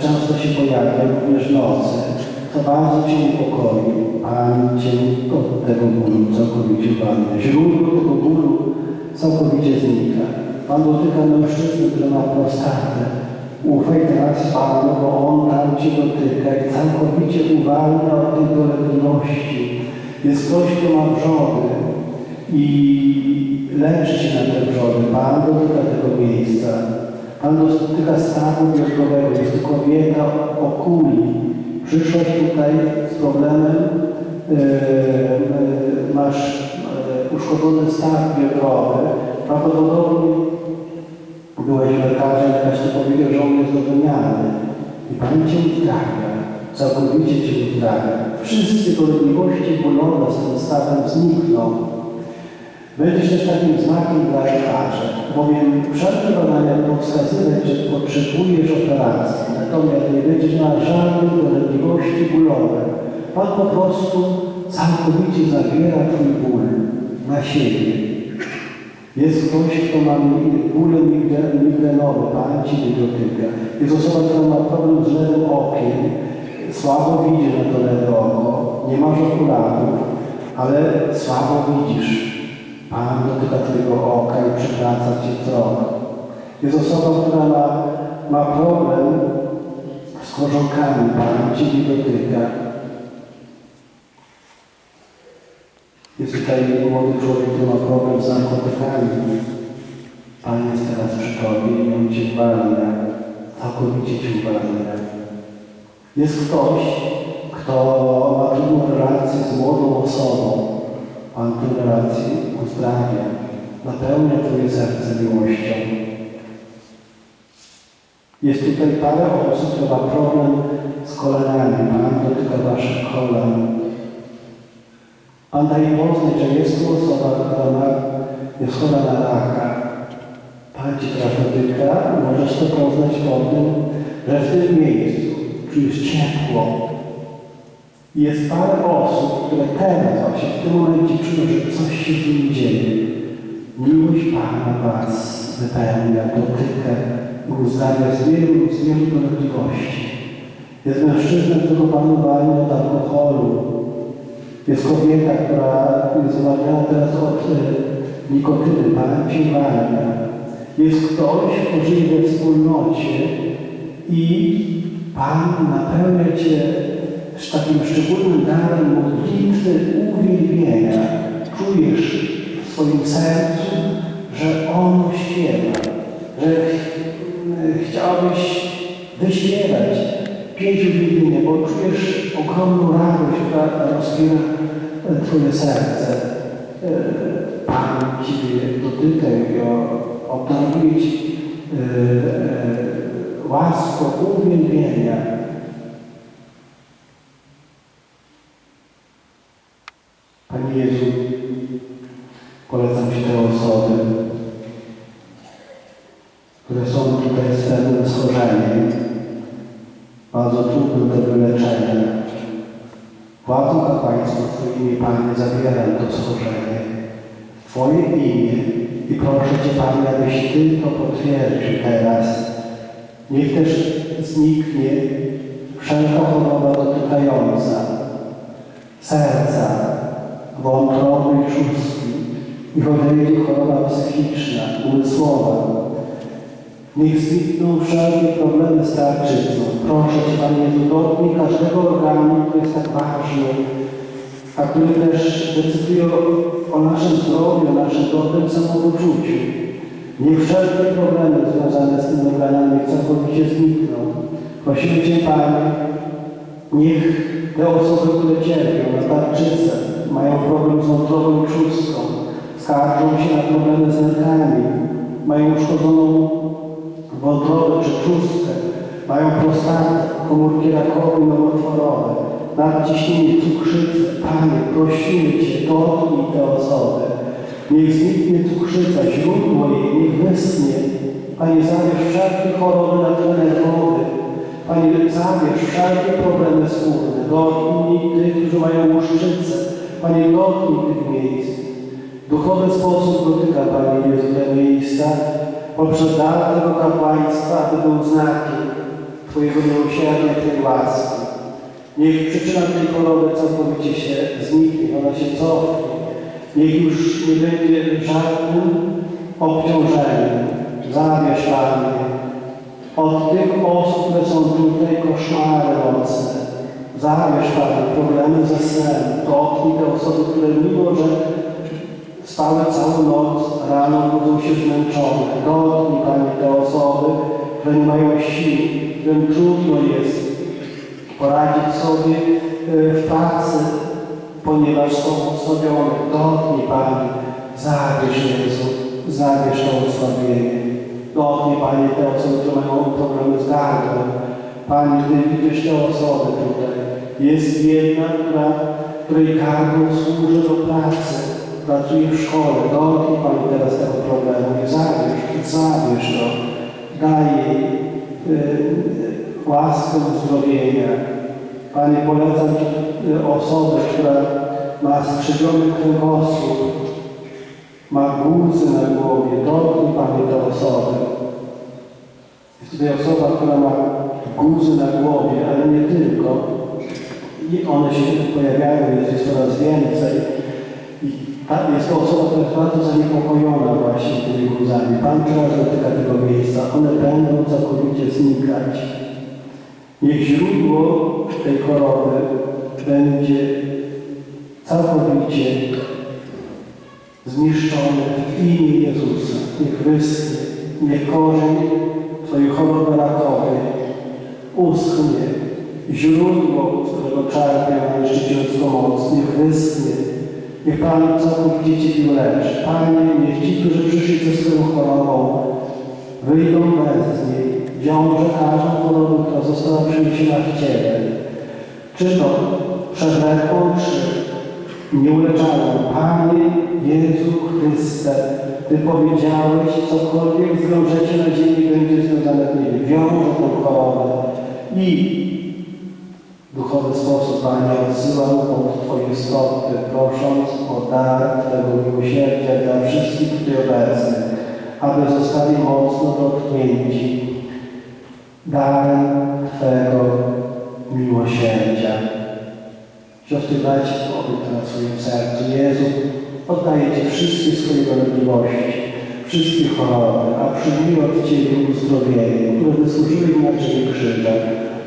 często się pojawia również nocy, to bardzo Cię niepokoi. Pan Cię tego bólu całkowicie uwalnia. Źródło tego bólu całkowicie znika. Pan dotyka mężczyzny, który ma prostatę. Ufaj teraz Panu, bo On tam Cię dotyka i całkowicie uwalnia od tej dolegliwości. Jest ktoś, kto ma wrzody i leczy Cię na te wrzody. Pan dotyka tego miejsca. Pan dotyka stanu biodrowego. Jest to kobieta o kuli. Przyszłaś tutaj z problemem, yy, yy, masz yy, uszkodzony stan biodrowy. Prawdopodobnie byłeś lekarzem, lekarz ci powiedział, że on jest. I Pan Cię uzdrawia, całkowicie Cię uzdrawia. Wszystkie dolegliwości bólowe z tym stanem znikną. Będziesz też takim znakiem dla lekarzy, bowiem wszelkie badania będą wskazywać, że potrzebujesz operacji, natomiast nie będziesz miał żadnych dolegliwości bólowych. Pan po prostu całkowicie zabiera Twój ból na siebie. Jest ktoś, kto ma bóle migre- migrenowe, Pan Ci dotyka. Jest osoba, która ma problem z lewym okiem, słabo widzi na to lewe oko, nie masz okularów, ale słabo widzisz. Pan dotyka Twojego oka i przywraca Cię wzrok. Jest osoba, która ma, ma problem z korzonkami, Pan Cię nie dotyka. Jest tutaj młody człowiek, który ma problem z narkotykami. Pan jest teraz przy Tobie i On Cię uwalnia. Całkowicie Cię uwalnia. Jest ktoś, kto ma trudną relację z młodą osobą. Pan tę relację uzdrawia. Napełnia Twoje serce miłością. Jest tutaj parę osób, które ma problem z kolanami. Pan dotyka Waszych kolan. Pan daje że jest tu osoba, która ma, jest chora na raka. Pan Cię teraz dotyka, możesz to poznać po tym, że w tym miejscu czujesz ciepło. Jest parę osób, które teraz właśnie w tym momencie czują, że coś się w nim dzieje. Miłość Pana Was wypełnia, dotyka uzdrawia z wielu, z wielu dolegliwości. Jest mężczyzna, którego Pan uwalnia od alkoholu, jest kobieta, która jest uwalniana teraz od e, nikotyny, Pan uwalnia. Jest ktoś, kto żyje we wspólnocie i Pan napełnia Cię z takim szczególnym darem modlitwy, uwielbienia. Czujesz w swoim sercu, że On śpiewa, że ch- chciałbyś wyśpiewać pięć uwielbienia, bo czujesz ogromną radość, która rozpiera e, Twoje serce. E, Pan Ciebie dotyka i obdaruje Ci e, łaską uwielbienia. Panie Jezu, polecam Ci te osoby, które są tutaj z pewnym schorzeniem, bardzo trudnym do wyleczenia. Władzą kapłańską w Twoje imię, Panie, zabieram to schorzenie. W Twoje imię i proszę Cię, Panie, abyś Ty to potwierdził teraz. Niech też zniknie wszelka choroba dotykająca serca, wątroby i szóstki. Niech odejdzie choroba psychiczna, umysłowa, Niech znikną wszelkie problemy z tarczycą. Proszę Cię, Panie dotknij każdego organu, który jest tak ważny, a który też decyduje o, naszym zdrowiu, o naszym dobrym samopoczuciu. Niech wszelkie problemy związane z tymi organami całkowicie znikną. Prosimy Cię, Panie, niech te osoby, które cierpią na tarczycę, mają problem z wątrobą trzustką, skarżą się na problemy z nerkami, mają uszkodzoną wątrobę czy trzustkę, mają prostatę, komórki rakowe i nowotworowe, nadciśnienie, cukrzycę. Panie, prosimy Cię, dotknij te osoby. Niech zniknie cukrzyca, źródło jej, niech wyschnie. Panie, zabierz wszelkie choroby na tle nerwowy. Panie, zabierz wszelkie problemy skórne. Dotknij tych, którzy mają łuszczycę. Panie, dotknij tych miejsc. Duchowy sposób dotyka Panie Jezu miejsca poprzez dar tego kapłaństwa, aby był znakiem Twojego miłosierdzia, Twojej łaski. Niech przyczyna tej choroby całkowicie się zniknie, ona się cofnie. Niech już nie będzie żadnym obciążeniem, zawieszaniem. Od tych osób, które są tutaj koszmary nocne, zabierz Panie problemy ze snem, dotknij te osoby, które mimo, że spały całą noc, rano budzą się zmęczone. Dotknij Panie te osoby, które nie mają sił, którym trudno jest poradzić sobie e, w pracy, ponieważ są osłabione. Dotknij Panie, zabierz Jezu, zabierz to osłabienie. Dotknij Panie te osoby, które mają problemy z gardłem. Panie, Ty widzisz te osoby tutaj. Jest jedna, która, której gardło służy do pracy. Pracuje w szkole. Dotknij Panie teraz tego problemu i zabierz, zabierz to. Daj jej y, łaskę uzdrowienia. Panie, polecam Ci y, osobę, która ma skrzywiony kręgosłup, ma guzy na głowie. Dotknij Panie tę osobę. Jest tutaj osoba, która ma guzy na głowie, ale nie tylko. I one się pojawiają, jest coraz więcej. Ta, jest osoba, która jest bardzo zaniepokojona właśnie tymi guzami. Pan teraz dotyka tego miejsca. One będą całkowicie znikać. Niech źródło tej choroby będzie całkowicie zniszczone w imię Jezusa. Niech wyschnie, niech korzeń Twojej choroby rakowej uschnie. Źródło, z którego czerpie najszczycielską moc, niech wyschnie. Niech Pan całkowicie Cię uleczy. Panie, niech Ci, którzy przyszli ze swoją chorobą, wyjdą bez niej. Wiąże każdą chorobę, która została przyniesiona w Ciebie. Czy to przewlekłą, czy nieuleczalną. Panie Jezu Chryste, Ty powiedziałeś, cokolwiek zwiążecie na ziemi, będzie związane w niebie. Wiąże tą chorobę i duchowy sposób, Panie, odsyłam pod Twoje stopy, prosząc o dar Twojego miłosierdzia dla wszystkich tutaj obecnych, aby zostali mocno dotknięci darem Twojego miłosierdzia. Siostry, dajcie oddech na swoim sercu. Jezu, oddaję Ci wszystkie swoje dolegliwości, wszystkie choroby, a przyjmij od Ciebie uzdrowienie, które wysłużyły na Ciebie krzyża.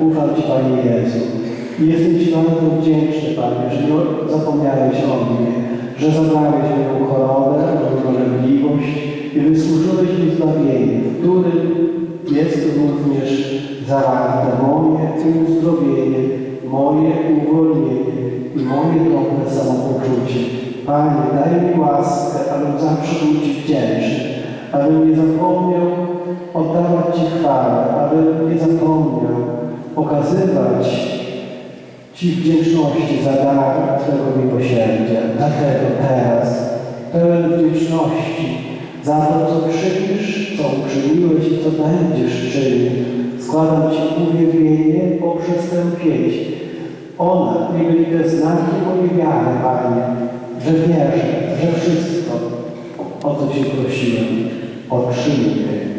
Ufam Ci, Panie Jezu. Jestem Ci bardzo wdzięczny, Panie, że zapomniałeś o mnie, że zabrałeś moją chorobę, moją dolegliwość i wysłużyłeś mi zbawienie, w którym jest również zawarte moje uzdrowienie, moje uwolnienie i moje dobre samopoczucie. Panie, daj mi łaskę, abym zawsze był Ci wdzięczny, abym nie zapomniał oddawać Ci chwałę, abym nie zapomniał okazywać Ci wdzięczności za dar Twojego miłosierdzia. Dlatego teraz, pełen wdzięczności za to, co czynisz, co uczyniłeś i co będziesz czynił, składam Ci uwielbienie poprzez tę pieśń. Ona niech będzie znakiem mojej wiary, Panie, że wierzę, że wszystko, o co Cię prosiłem, otrzymuję.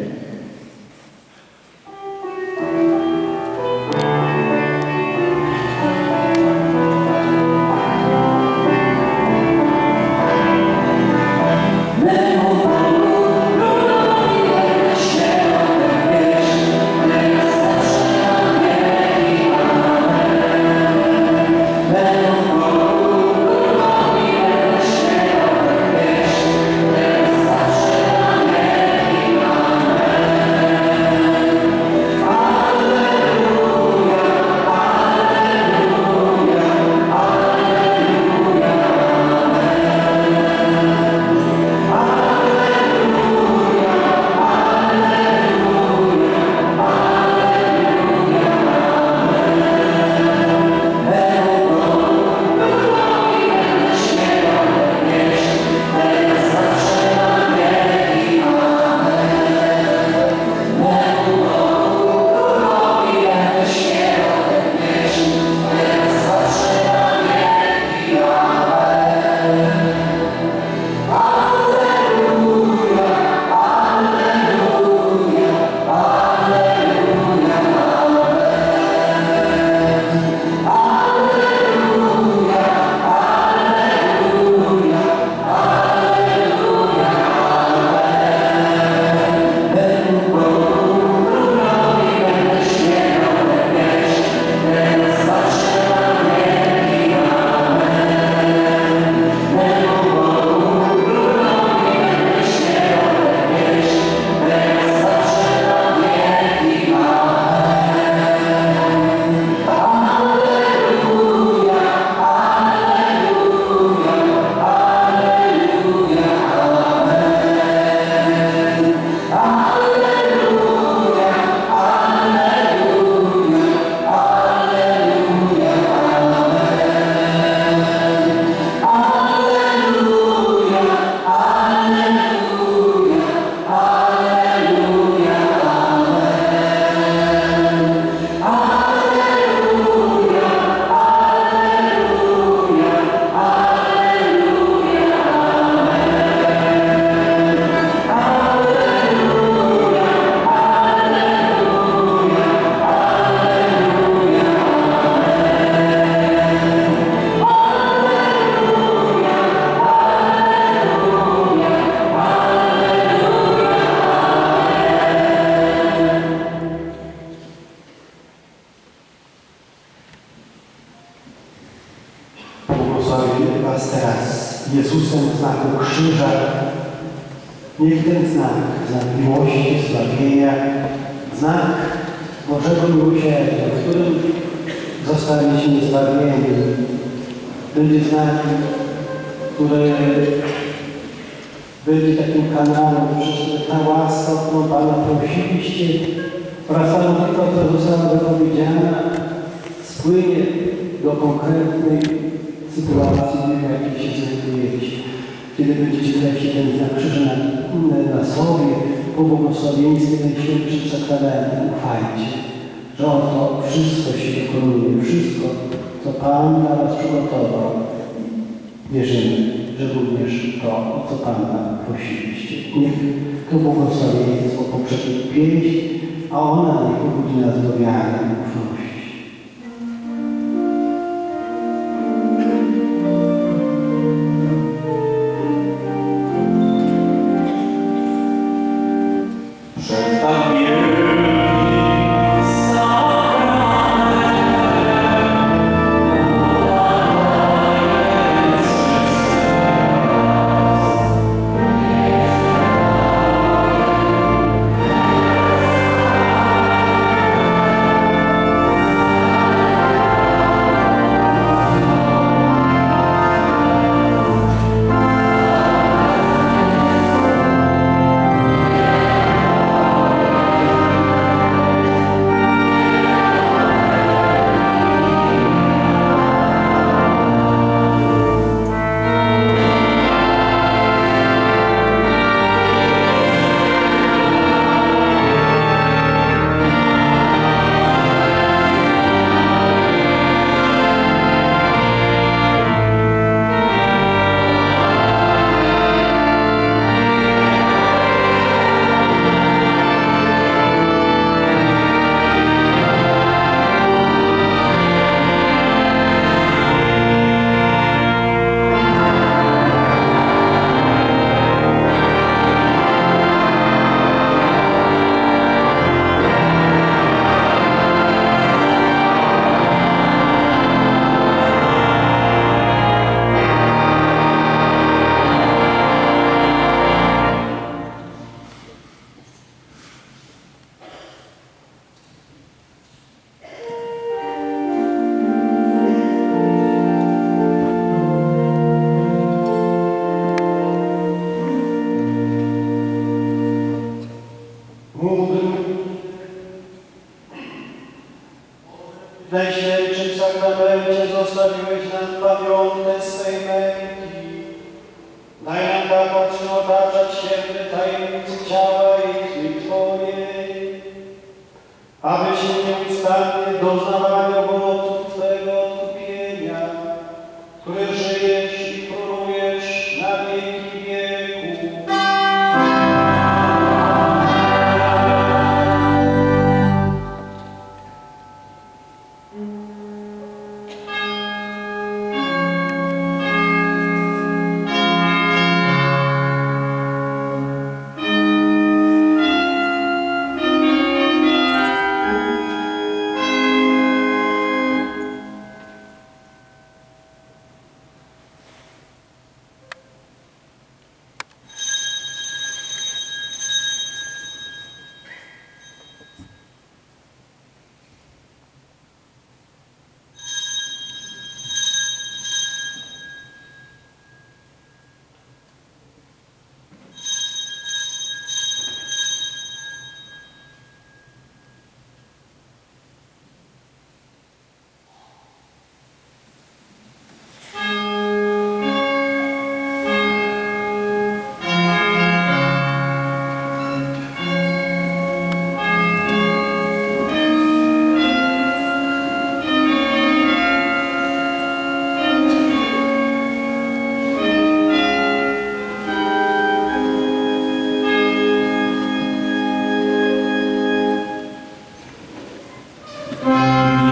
Znak Bożego miłosierdzia, w którym zostaliśmy zbawieni, będzie znakiem, który będzie takim kanałem, który ta łaska, którą Pana prosiliście, oraz ta modlitwa, która została wypowiedziana, spłynie do konkretnej sytuacji, w jakiej się znajdujecie. Kiedy będziecie tracić ten znak krzyża na, na sobie, po błogosławieństwie Najświętszym Sakramentem, ufajcie, że oto wszystko się dokonuje, wszystko, co Pan dla Was przygotował. Wierzymy, że również to, o co Pana prosiliście. Niech to błogosławieństwo poprzez pieśń, a ona niech pobudzi nas do wiary Usta, Dozdan Aman